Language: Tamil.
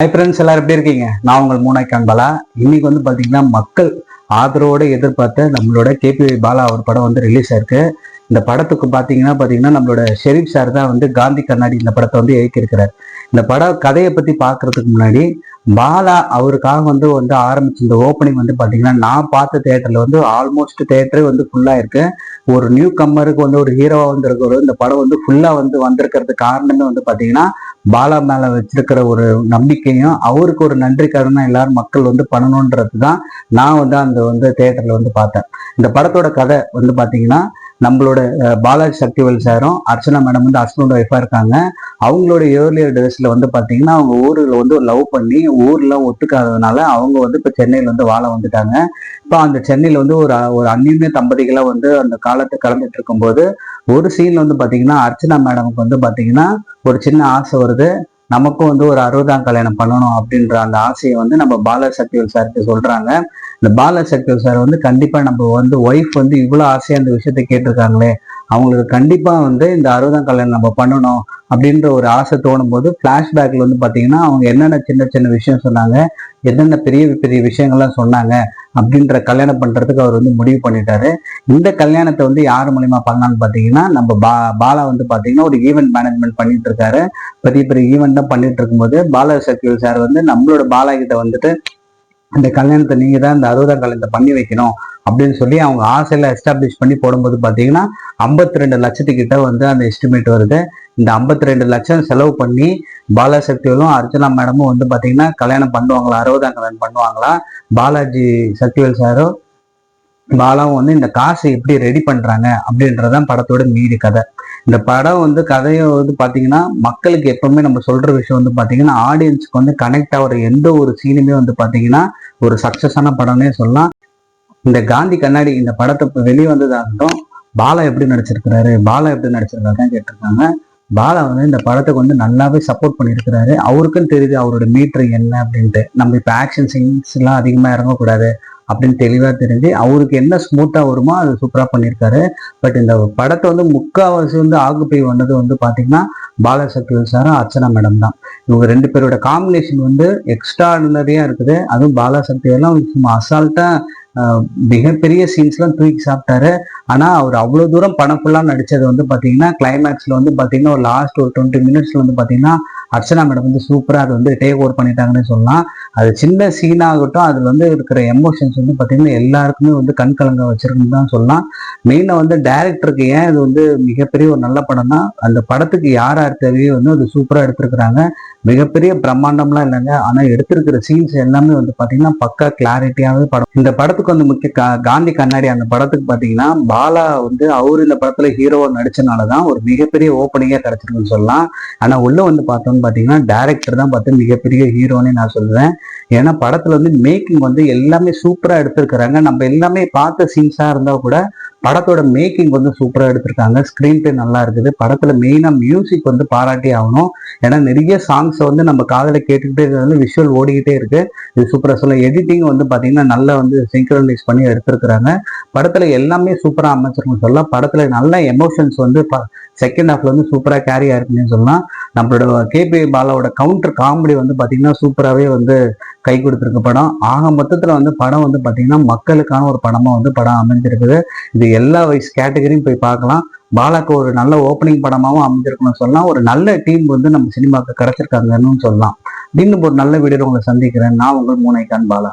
ஹை ஃப்ரெண்ட்ஸ் எல்லாரும் எப்படி இருக்கீங்க? நான் உங்கள் மூனாய்க்கான் பாலா இன்னைக்கு வந்து பார்த்தீங்கன்னா மக்கள் ஆதரவோடு எதிர்பார்த்த நம்மளோட கேபி பாலா அவர் படம் வந்து ரிலீஸ் ஆயிருக்கு. இந்த படத்துக்கு பார்த்தீங்கன்னா பார்த்தீங்கன்னா நம்மளோட ஷெரீப் சார் தான் வந்து காந்தி கண்ணாடி இந்த படத்தை வந்து இயக்கியிருக்கிறார். இந்த படம் கதையை பற்றி பார்க்கறதுக்கு முன்னாடி பாலா அவருக்காக வந்து வந்து ஆரம்பிச்ச இந்த ஓப்பனிங் வந்து பார்த்தீங்கன்னா நான் பார்த்த தேட்டரில் வந்து ஆல்மோஸ்ட் தேட்டரே வந்து ஃபுல்லாக இருக்கு. ஒரு நியூ கம்மருக்கு வந்து ஒரு ஹீரோவா வந்திருக்கிற இந்த படம் வந்து ஃபுல்லாக வந்து வந்திருக்கிறதுக்கு காரணமே வந்து பார்த்தீங்கன்னா பாலா மேல வச்சிருக்கிற ஒரு நம்பிக்கையும் அவருக்கு ஒரு நன்றி கடனா எல்லாரும் மக்கள் வந்து பண்ணணுன்றது தான் நான் வந்து அந்த வந்து தேட்டர்ல வந்து பார்த்தேன். இந்த படத்தோட கதை வந்து பாத்தீங்கன்னா நம்மளோட பாலாஜி சக்திவேல் சாரும் அர்ச்சனா மேடம் வந்து ஹஸ்பண்ட் ஒய்ஃபாக இருக்காங்க. அவங்களோட ஏர்லியர் டேஸில் வந்து பார்த்தீங்கன்னா அவங்க ஊரில் வந்து லவ் பண்ணி ஊர்லாம் ஒத்துக்காததுனால அவங்க வந்து இப்போ சென்னையில் வந்து வாழ வந்துட்டாங்க. இப்போ அந்த சென்னையில் வந்து ஒரு ஒரு அந்நியுமே தம்பதிகளாக வந்து அந்த காலத்தை கலந்துட்டு இருக்கும்போது ஒரு சீனில் வந்து பார்த்தீங்கன்னா அர்ச்சனா மேடமுக்கு வந்து பார்த்தீங்கன்னா ஒரு சின்ன ஆசை வருது. நமக்கும் வந்து ஒரு அறுபதாம் கல்யாணம் பண்ணணும் அப்படின்ற அந்த ஆசையை வந்து நம்ம பால சக்திவேல் சார்கிட்ட சொல்றாங்க. இந்த பால சக்திவேல் சார் வந்து கண்டிப்பா நம்ம வந்து ஒய்ஃப் வந்து இவ்வளவு ஆசையா அந்த விஷயத்த கேட்டிருக்காங்களே அவங்களுக்கு கண்டிப்பா வந்து இந்த அறுபதாம் கல்யாணம் நம்ம பண்ணணும் அப்படின்ற ஒரு ஆசை தோணும் போது பிளாஷ்பேக்ல வந்து பாத்தீங்கன்னா அவங்க என்னென்ன சின்ன சின்ன விஷயம் சொன்னாங்க என்னென்ன பெரிய பெரிய விஷயங்கள்லாம் சொன்னாங்க அப்படின்ற கல்யாணம் பண்றதுக்கு அவர் வந்து முடிவு பண்ணிட்டாரு. இந்த கல்யாணத்தை வந்து யார் மூலியமா பண்ணலாம்னு பாத்தீங்கன்னா நம்ம பா பாலா வந்து பாத்தீங்கன்னா ஒரு ஈவெண்ட் மேனேஜ்மெண்ட் பண்ணிட்டு இருக்காரு. பெரிய பெரிய ஈவெண்ட் தான் பண்ணிட்டு இருக்கும்போது பாலா சக்திவேல் சார் வந்து நம்மளோட பாலா கிட்ட வந்துட்டு இந்த கல்யாணத்தை நீங்க தான் இந்த அறுபதாம் கல்யாணத்தை பண்ணி வைக்கணும். அப்படின்னு சொல்லி அவங்க ஆசையில எஸ்டாப்ளிஷ் பண்ணி போடும்போது பார்த்தீங்கன்னா ஐம்பத்தி ரெண்டு லட்சத்துக்கிட்ட வந்து அந்த எஸ்டிமேட் வருது. இந்த ஐம்பத்தி ரெண்டு லட்சம் செலவு பண்ணி பாலாசக்திவேலும் அர்ச்சனா மேடமும் வந்து பார்த்தீங்கன்னா கல்யாணம் பண்ணுவாங்களா அறுபதாம் கல்யாணம் பண்ணுவாங்களா பாலாஜி சக்திவேல் சாரும் பாலாவும் வந்து இந்த காசை எப்படி ரெடி பண்ணுறாங்க அப்படின்றதான் படத்தோட மீதி கதை. இந்த படம் வந்து கதையை வந்து பார்த்தீங்கன்னா மக்களுக்கு எப்பவுமே நம்ம சொல்ற விஷயம் வந்து பார்த்தீங்கன்னா ஆடியன்ஸ்க்கு வந்து கனெக்ட் ஆகிற எந்த ஒரு சீனுமே வந்து பார்த்தீங்கன்னா ஒரு சக்ஸஸான படம்னே சொல்லலாம். இந்த காந்தி கண்ணாடி இந்த படத்தை இப்ப வெளியே வந்ததாகட்டும் பாலா எப்படி நடிச்சிருக்கிறாரு பாலா எப்படி நடிச்சிருக்காருன்னு கேட்டிருக்காங்க. பாலா வந்து இந்த படத்துக்கு வந்து நல்லாவே சப்போர்ட் பண்ணியிருக்கிறாரு. அவருக்குன்னு தெரியுது அவரோட மீட்டர் என்ன அப்படின்ட்டு. நம்ம இப்போ ஆக்ஷன் சீன்ஸ் எல்லாம் அதிகமாக இறங்கக்கூடாது அப்படின்னு தெளிவாக தெரிஞ்சு அவருக்கு என்ன ஸ்மூத்தாக வருமோ அது சூப்பராக பண்ணியிருக்காரு. பட் இந்த படத்தை வந்து முக்காவாசி வந்து ஆகுப்பை வந்தது வந்து பார்த்தீங்கன்னா பாலசக்திவேல் சாரும் அர்ச்சனா மேடம் தான். இவங்க ரெண்டு பேரோட காம்பினேஷன் வந்து எக்ஸ்ட்ராடினரியாக இருக்குது. அதுவும் பாலாசக்திவேலாம் சும்மா அசால்ட்டாக மிகப்பெரிய சீன்ஸ்லாம் தூக்கி சாப்பிட்டாரு. ஆனா அவர் அவ்வளவு தூரம் பணம் ஃபுல்லாக நடிச்சது வந்து பாத்தீங்கன்னா கிளைமேக்ஸ்ல வந்து பாத்தீங்கன்னா ஒரு லாஸ்ட் ஒரு டுவெண்ட்டி மினிட்ஸ்ல வந்து பாத்தீங்கன்னா அர்ச்சனா மேடம் வந்து சூப்பராக அது வந்து டேக் ஓவர் பண்ணிட்டாங்கன்னு சொல்லலாம். அது சின்ன சீன் ஆகட்டும் வந்து இருக்கிற எமோஷன்ஸ் வந்து பார்த்தீங்கன்னா எல்லாருக்குமே வந்து கண் கலங்க வச்சிருக்குன்னு தான் சொல்லலாம். மெயினாக வந்து டேரக்டருக்கு ஏன் இது வந்து மிகப்பெரிய ஒரு நல்ல படம்னா அந்த படத்துக்கு யார் யார் தேவையோ வந்து அது சூப்பராக எடுத்திருக்கிறாங்க. மிகப்பெரிய பிரம்மாண்டம்லாம் இல்லைங்க. ஆனால் எடுத்திருக்கிற சீன்ஸ் எல்லாமே வந்து பார்த்தீங்கன்னா பக்கா கிளாரிட்டியாகவே படம். இந்த படத்துக்கு வந்து முக்கிய காந்தி கண்ணாடி அந்த படத்துக்கு பார்த்தீங்கன்னா பாலா வந்து அவர் இந்த படத்தில் ஹீரோவாக நடிச்சனால தான் ஒரு மிகப்பெரிய ஓப்பனிங்காக கிடச்சிருக்குன்னு சொல்லலாம். ஆனால் உள்ளே வந்து பார்த்தோம்னு பார்த்தீங்கன்னா டேரக்டர் தான் பார்த்து மிகப்பெரிய ஹீரோன்னு நான் சொல்லுவேன். ஏன்னா படத்துல வந்து மேக்கிங் வந்து எல்லாமே சூப்பராக எடுத்திருக்கிறாங்க. நம்ம எல்லாமே பார்த்த சீன்ஸாக இருந்தால் கூட படத்தோட மேக்கிங் வந்து சூப்பராக எடுத்திருக்காங்க. ஸ்க்ரீன் பிளே நல்லா இருக்குது. படத்தில் மெயினாக மியூசிக் வந்து பாராட்டி ஆகணும். ஏன்னா நிறைய சாங்ஸை வந்து நம்ம காதில் கேட்டுக்கிட்டே இருக்கிறது விஷுவல் ஓடிக்கிட்டே இருக்கு. இது சூப்பராக சொல்ல எடிட்டிங் வந்து பார்த்தீங்கன்னா நல்லா வந்து சிங்க்ரனைஸ் பண்ணி எடுத்திருக்கிறாங்க. படத்தில் எல்லாமே சூப்பராக அமைச்சிருக்குன்னு சொல்லலாம். படத்தில் நல்ல எமோஷன்ஸ் வந்து செகண்ட் ஹாஃப்ல வந்து சூப்பராக கேரி ஆயிருக்குன்னு சொல்லலாம். நம்மளோட கேபி பாலாவோட கவுண்டர் காமெடி வந்து பாத்தீங்கன்னா சூப்பராகவே வந்து கை கொடுத்துருக்கு படம். ஆக மொத்தத்துல வந்து படம் வந்து பாத்தீங்கன்னா மக்களுக்கான ஒரு படமா வந்து படம் அமைஞ்சிருக்குது. இது எல்லா வயசு கேட்டகரியும் போய் பார்க்கலாம். பாலாக்கு ஒரு நல்ல ஓப்பனிங் படமாவும் அமைஞ்சிருக்குன்னு சொல்லலாம் ஒரு நல்ல டீம் வந்து நம்ம சினிமாவுக்கு கிடைச்சிருக்காங்கன்னு சொல்லலாம். இன்னும் ஒரு நல்ல வீடியோ உங்களை சந்திக்கிறேன். நான் உங்கள் மூனைக்கான் பாலா.